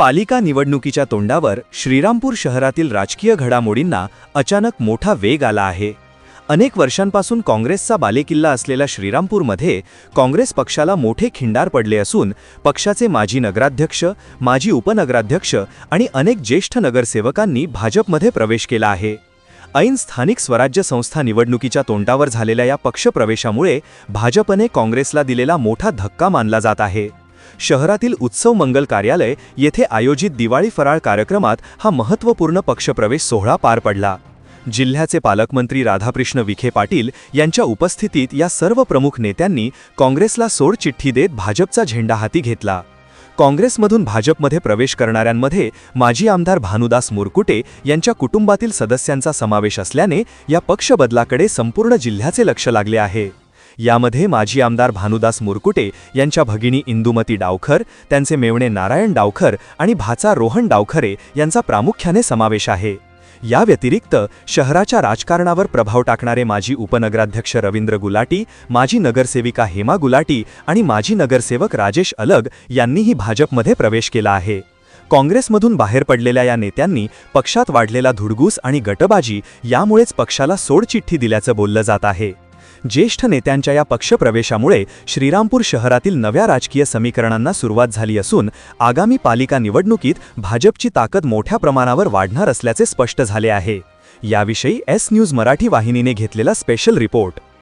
पालिका निवडणुकीच्या तोंडावर श्रीरामपूर शहरातील राजकीय घडामोडींना अचानक मोठा वेग आला आहे. अनेक वर्षांपासून काँग्रेसचा बालेकिल्ला असलेल्या श्रीरामपूरमध्ये काँग्रेस पक्षाला मोठे खिंडार पडले असून पक्षाचे माजी नगराध्यक्ष माजी उपनगराध्यक्ष आणि अनेक ज्येष्ठ नगरसेवकांनी भाजपमध्ये प्रवेश केला आहे. ऐन स्थानिक स्वराज्य संस्था निवडणुकीच्या तोंडावर झालेल्या या पक्षप्रवेशामुळे भाजपने काँग्रेसला दिलेला मोठा धक्का मानला जात आहे. शहरातील उत्सव मंगल कार्यालय येथे आयोजित दिवाळी फराळ कार्यक्रमात हा महत्त्वपूर्ण पक्षप्रवेश सोहळा पार पडला. जिल्ह्याचे पालकमंत्री राधाकृष्ण विखे पाटील यांच्या उपस्थितीत या सर्व प्रमुख नेत्यांनी काँग्रेसला सोडचिठ्ठी देत भाजपचा झेंडा हाती घेतला. काँग्रेसमधून भाजपमध्ये प्रवेश करणाऱ्यांमध्ये माजी आमदार भानुदास मुरकुटे यांच्या कुटुंबातील सदस्यांचा समावेश असल्याने या पक्षबदलाकडे संपूर्ण जिल्ह्याचे लक्ष लागले आहे. यामध्ये माजी आमदार भानुदास मुरकुटे यांच्या भगिनी इंदुमती डावखर त्यांचे मेवणे नारायण डावखर आणि भाचा रोहन डावखरे यांचा प्रामुख्याने समावेश आहे. या व्यतिरिक्त शहराच्या राजकारणावर प्रभाव टाकणारे माजी उपनगराध्यक्ष रवींद्र गुलाटी माजी नगरसेविका हेमा गुलाटी आणि माजी नगरसेवक राजेश अलग यांनीही भाजपमध्ये प्रवेश केला आहे. काँग्रेसमधून बाहेर पडलेल्या या नेत्यांनी पक्षात वाढलेला धुडगूस आणि गटबाजी यामुळेच पक्षाला सोडचिठ्ठी दिल्याचं बोललं जात आहे. ज्येष्ठ नेत्यांच्या या पक्षप्रवेशामुळे श्रीरामपूर शहरातील नव्या राजकीय समीकरणांना सुरुवात झाली असून आगामी पालिका निवडणुकीत भाजपची ताकद मोठ्या प्रमाणावर वाढणार असल्याचे स्पष्ट झाले आहे. याविषयी एस न्यूज मराठी वाहिनीने घेतलेला स्पेशल रिपोर्ट.